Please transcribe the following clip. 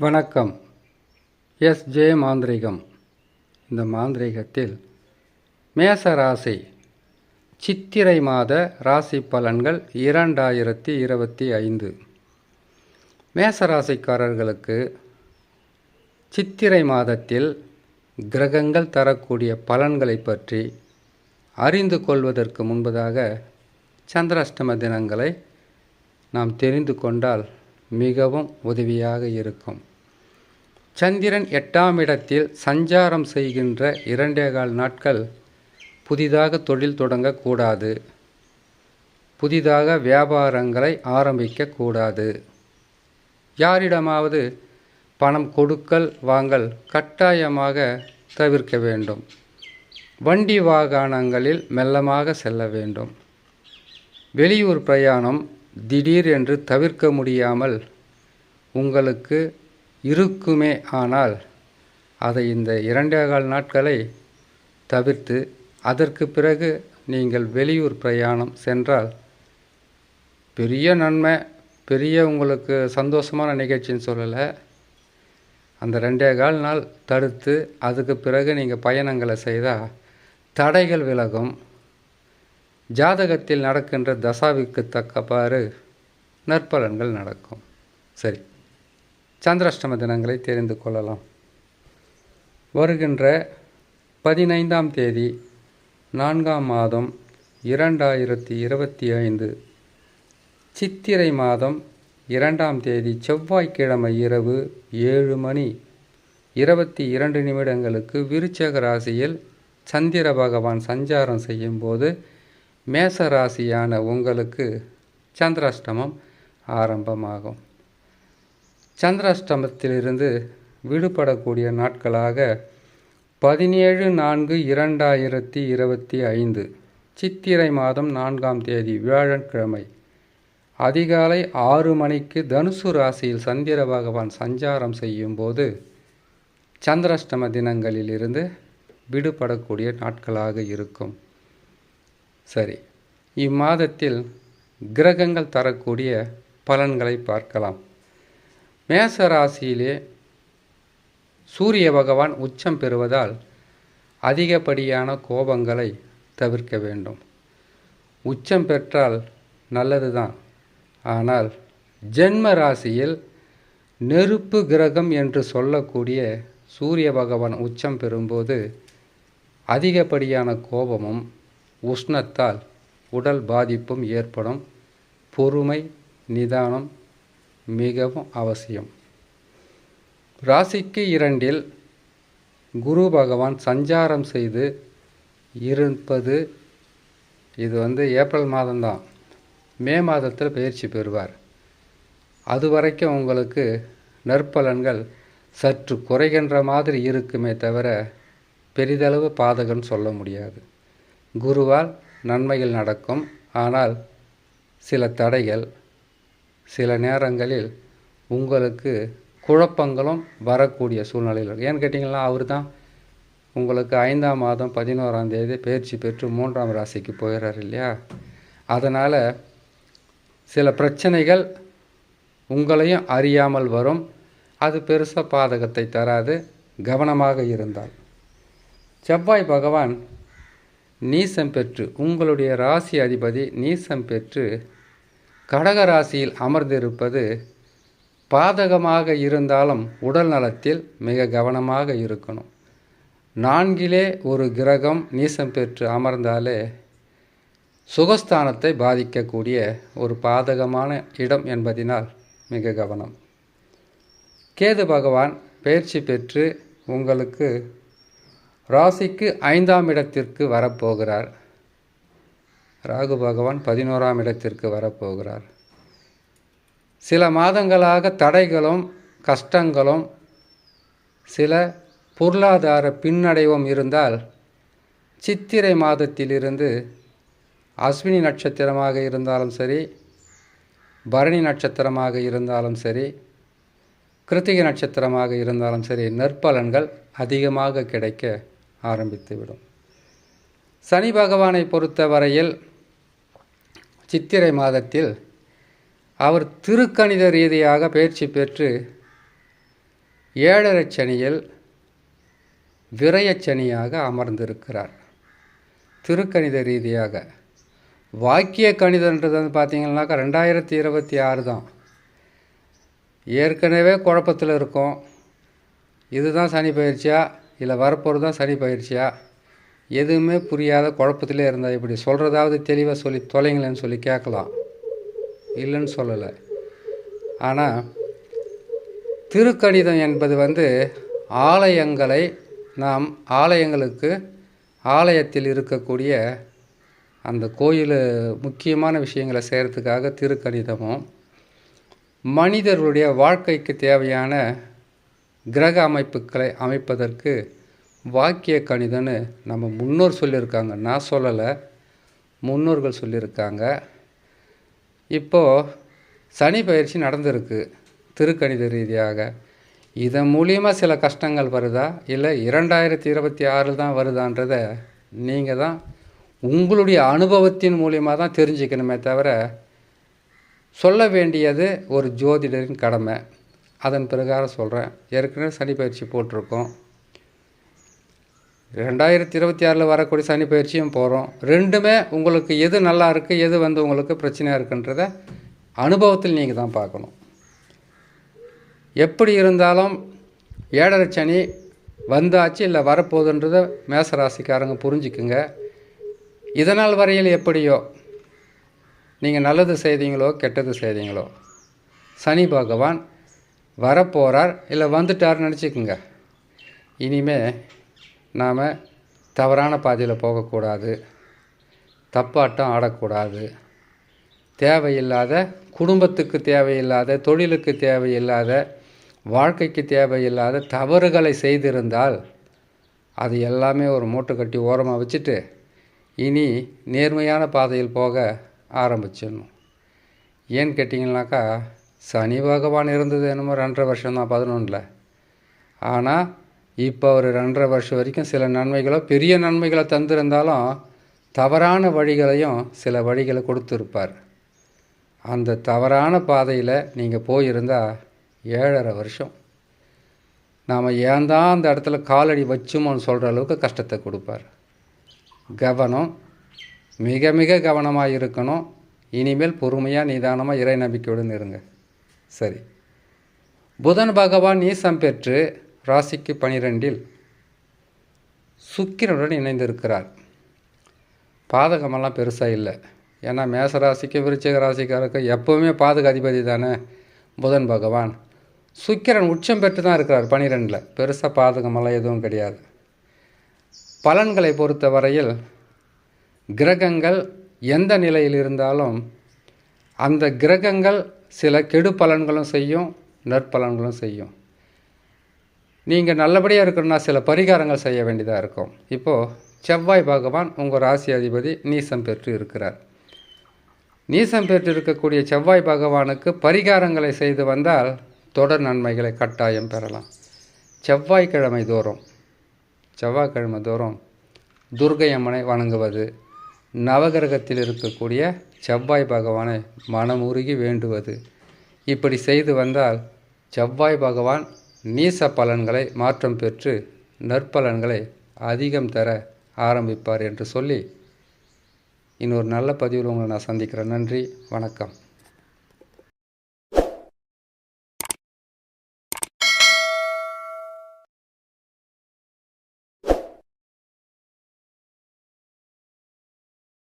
வணக்கம். S. J மாந்திரிகம். இந்த மாந்திரிகத்தில் மேச ராசி சித்திரை மாத ராசி பலன்கள் இரண்டாயிரத்தி இருபத்தி ஐந்து. மேச ராசிக்காரர்களுக்கு சித்திரை மாதத்தில் கிரகங்கள் தரக்கூடிய பலன்களை பற்றி அறிந்து கொள்வதற்கு முன்பதாக சந்திராஷ்டம தினங்களை நாம் தெரிந்து கொண்டால் மிகவும் உதவியாக இருக்கும். சந்திரன் எட்டாம் இடத்தில் சஞ்சாரம் செய்கின்ற இரண்டே கால் நாட்கள் புதிதாக தொழில் தொடங்கக்கூடாது. புதிதாக வியாபாரங்களை ஆரம்பிக்கக்கூடாது. யாரிடமாவது பணம் கொடுக்கல் வாங்கல் கட்டாயமாக தவிர்க்க வேண்டும். வண்டி வாகனங்களில் மெல்லமாக செல்ல வேண்டும். வெளியூர் பிரயாணம் திடீர் என்று தவிர்க்க முடியாமல் உங்களுக்கு இருக்குமே ஆனால் அதை இந்த இரண்டே கால் நாட்களை தவிர்த்து அதற்கு பிறகு நீங்கள் வெளியூர் பிரயாணம் சென்றால் பெரிய நன்மை பெரிய உங்களுக்கு சந்தோஷமான நிகழ்ச்சின்னு சொல்லலை. அந்த ரெண்டே கால் நாள் தடுத்து அதுக்கு பிறகு நீங்கள் பயணங்களை செய்தால் தடைகள் விலகும். ஜாதகத்தில் நடக்கின்ற தசாவிற்கு தக்கப்பாறு நற்பலன்கள் நடக்கும். சரி. சந்திராஷ்டம தினங்களை தெரிந்து கொள்ளலாம். வருகின்ற பதினைந்தாம் தேதி நான்காம் மாதம் இரண்டாயிரத்தி இருபத்தி ஐந்து சித்திரை மாதம் இரண்டாம் தேதி செவ்வாய்க்கிழமை இரவு ஏழு மணி இருபத்தி இரண்டு நிமிடங்களுக்கு விருச்சக ராசியில் சந்திர பகவான் சஞ்சாரம் செய்யும்போது மேச ராசியான உங்களுக்கு சந்திராஷ்டமம் ஆரம்பமாகும். சந்திராஷ்டமத்திலிருந்து விடுபடக்கூடிய நாட்களாக பதினேழு நான்கு இரண்டாயிரத்தி இருபத்தி ஐந்து சித்திரை மாதம் நான்காம் தேதி வியாழக்கிழமை. அதிகாலை ஆறு மணிக்கு தனுசு ராசியில் சந்திர பகவான் சஞ்சாரம் செய்யும்போது சந்திராஷ்டம தினங்களிலிருந்து விடுபடக்கூடிய நாட்களாக இருக்கும். சரி இம்மாதத்தில் கிரகங்கள் தரக்கூடிய பலன்களை பார்க்கலாம். மேச ராசியிலே சூரிய பகவான் உச்சம் பெறுவதால் அதிகப்படியான கோபங்களை தவிர்க்க வேண்டும். உச்சம் பெற்றால் நல்லதுதான். ஆனால் ஜென்ம ராசியில் நெருப்பு கிரகம் என்று சொல்லக்கூடிய சூரிய பகவான் உச்சம் பெறும்போது அதிகப்படியான கோபமும் உஷ்ணத்தால் உடல் பாதிப்பும் ஏற்படும். பொறுமை நிதானம் மிகவும் அவசியம். ராசிக்கு இரண்டில் குரு பகவான் சஞ்சாரம் செய்து இருப்பது இது வந்து ஏப்ரல் மாதம்தான். மே மாதத்தில் பயிற்சி பெறுவார். அது வரைக்கும் உங்களுக்கு நற்பலன்கள் சற்று குறைகின்ற மாதிரி இருக்குமே தவிர பெரிதளவு பாதகம் சொல்ல முடியாது. குருவால் நன்மைகள் நடக்கும். ஆனால் சில தடைகள் சில நேரங்களில் உங்களுக்கு குழப்பங்களும் வரக்கூடிய சூழ்நிலையில் ஏன்னு கேட்டிங்கன்னா அவர் தான் உங்களுக்கு ஐந்தாம் மாதம் பதினோராம் தேதி பயிற்சி பெற்று மூன்றாம் ராசிக்கு போயிடுறார் இல்லையா? அதனால் சில பிரச்சனைகள் உங்களையும் அறியாமல் வரும். அது பெருசாக பாதகத்தை தராது. கவனமாக இருந்தால். செவ்வாய் பகவான் நீசம் பெற்று உங்களுடைய ராசி அதிபதி நீசம் பெற்று கடக ராசியில் அமர்ந்திருப்பது பாதகமாக இருந்தாலும் உடல் நலத்தில் மிக கவனமாக இருக்கணும். நான்கிலே ஒரு கிரகம் நீசம் பெற்று அமர்ந்தாலே சுகஸ்தானத்தை பாதிக்கக்கூடிய ஒரு பாதகமான இடம் என்பதினால் மிக கவனம். கேது பகவான் பயிற்சி பெற்று உங்களுக்கு ராசிக்கு ஐந்தாம் இடத்திற்கு வரப்போகிறார். ராகு பகவான் பதினோராம் இடத்திற்கு வரப்போகிறார். சில மாதங்களாக தடைகளும் கஷ்டங்களும் சில பொருளாதார பின்னடைவும் இருந்தால் சித்திரை மாதத்திலிருந்து அஸ்வினி நட்சத்திரமாக இருந்தாலும் சரி பரணி நட்சத்திரமாக இருந்தாலும் சரி கிருத்திகை நட்சத்திரமாக இருந்தாலும் சரி நற்பலன்கள் அதிகமாக கிடைக்க ஆரம்பித்துவிடும். சனி பகவானை பொறுத்தவரையில் சித்திரை மாதத்தில் அவர் திருக்கணித ரீதியாக பயிற்சி பெற்று ஏழரை சனியில் விரயச்சனியாக அமர்ந்திருக்கிறார். திருக்கணித ரீதியாக. வாக்கிய கணிதன்றது வந்து பார்த்தீங்கன்னாக்கா ரெண்டாயிரத்தி இருபத்தி ஆறு தான். ஏற்கனவே குழப்பத்தில் இருக்கும். இதுதான் சனி பயிற்சியா? இல்லை வரப்போகிறது தான் சனி பயிற்சியா? எதுவுமே புரியாத குழப்பத்திலே இருந்தால் இப்படி சொல்கிறதாவது தெளிவாக சொல்லி தொலைங்களேன்னு சொல்லி கேட்கலாம். இல்லைன்னு சொல்லலை. ஆனால் திருக்கணிதம் என்பது வந்து ஆலயங்களை நாம் ஆலயங்களுக்கு ஆலயத்தில் இருக்கக்கூடிய அந்த கோயில் முக்கியமான விஷயங்களை செய்கிறதுக்காக திருக்கணிதமும் மனிதர்களுடைய வாழ்க்கைக்கு தேவையான கிரக அமைப்புகளை அமைப்பதற்கு வாக்கிய கணிதம்னு நம்ம முன்னோர் சொல்லியிருக்காங்க. நான் சொல்லலை. முன்னோர்கள் சொல்லியிருக்காங்க. இப்போது சனி பயிற்சி நடந்திருக்கு திருக்கணித ரீதியாக. இதன் மூலியமாக சில கஷ்டங்கள் வருதா? இல்லை இரண்டாயிரத்தி இருபத்தி ஆறு தான் வருதான்றத நீங்கள் தான் உங்களுடைய அனுபவத்தின் மூலியமாக தான் தெரிஞ்சுக்கணுமே தவிர சொல்ல வேண்டியது ஒரு ஜோதிடரின் கடமை. அதன் பிரகாரம் சொல்கிறேன் ஏற்கனவே சனி பயிற்சி போட்டிருக்கோம். ரெண்டாயிரத்தி இருபத்தி ஆறில் வரக்கூடிய சனி பயிற்சியும் போகிறோம் ரெண்டுமே உங்களுக்கு எது நல்லா இருக்குது எது வந்து உங்களுக்கு பிரச்சனையாக இருக்குன்றத அனுபவத்தில் நீங்கள் தான் பார்க்கணும். எப்படி இருந்தாலும் ஏழரை சனி வந்தாச்சு இல்லை வரப்போகுதுன்றதை மேசராசிக்காரங்க புரிஞ்சுக்குங்க. இதனால் வரையில் எப்படியோ நீங்கள் நல்லது செய்தீங்களோ கெட்டது செய்தீங்களோ சனி பகவான் வரப்போகிறார் இல்லை வந்துட்டார்னு நினச்சிக்கோங்க. இனிமே நாம் தவறான பாதையில் போகக்கூடாது. தப்பாட்டம் ஆடக்கூடாது. தேவையில்லாத குடும்பத்துக்கு தேவையில்லாத தொழிலுக்கு தேவையில்லாத வாழ்க்கைக்கு தேவையில்லாத தவறுகளை செய்திருந்தால் அது எல்லாமே ஒரு மூட்டை கட்டி ஓரமாக வச்சுட்டு இனி நேர்மையான பாதையில் போக ஆரம்பிச்சிடணும். ஏன்னு கேட்டிங்கனாக்கா சனி பகவான் இருந்தது என்னமோ ரெண்டரை வருஷம் தான் பதினொன்றில். ஆனால் இப்போ ஒரு ரெண்டரை வருஷம் வரைக்கும் சில நன்மைகளோ பெரிய நன்மைகளை தந்திருந்தாலும் தவறான வழிகளையும் சில வழிகளை கொடுத்துருப்பார். அந்த தவறான பாதையில் நீங்கள் போயிருந்தால் ஏழரை வருஷம். நாம் ஏன் தான் அந்த இடத்துல காலடி வச்சோமோன்னு சொல்கிற அளவுக்கு கஷ்டத்தை கொடுப்பார். கவனம் மிக மிக கவனமாக இருக்கணும். இனிமேல் பொறுமையாக நிதானமாக இறை நம்பிக்கையுடன் இருங்க. சரி. புதன் பகவான் நீசம் பெற்று ராசிக்கு பனிரெண்டில் சுக்கிரனுடன் இணைந்திருக்கிறார். பாதகமெல்லாம் பெருசாக இல்லை. ஏன்னா மேச ராசிக்கு விருச்சிக ராசிக்காருக்கு எப்போவுமே பாதக அதிபதி தானே புதன் பகவான். சுக்கிரன் உச்சம் பெற்று தான் இருக்கிறார் பனிரெண்டில். பெருசாக பாதகமெல்லாம் எதுவும் கிடையாது. பலன்களை பொறுத்த வரையில் கிரகங்கள் எந்த நிலையில் இருந்தாலும் அந்த கிரகங்கள் சில கெடு பலன்களும் செய்யும் நற்பலன்களும் செய்யும். நீங்கள் நல்லபடியாக இருக்கணும்னா சில பரிகாரங்கள் செய்ய வேண்டியதாக இருக்கும். இப்போது செவ்வாய் பகவான் உங்கள் ராசி அதிபதி நீசம் பெற்று இருக்கிறார். நீசம் பெற்று இருக்கக்கூடிய செவ்வாய் பகவானுக்கு பரிகாரங்களை செய்து வந்தால் தொடர் நன்மைகளை கட்டாயம் பெறலாம். செவ்வாய்க்கிழமை தோறும் செவ்வாய்க்கிழமை தோறும் துர்கை அம்மனை வணங்குவது நவகிரகத்தில் இருக்கக்கூடிய செவ்வாய் பகவானை மனமுருகி வேண்டுவது. இப்படி செய்து வந்தால் செவ்வாய் பகவான் நீச பலன்களை மாற்றம் பெற்று நற்பலன்களை அதிகம் தர ஆரம்பிப்பார் என்று சொல்லி இன்னொரு நல்ல பதிவில் உங்களை நான் சந்திக்கிறேன். நன்றி வணக்கம்.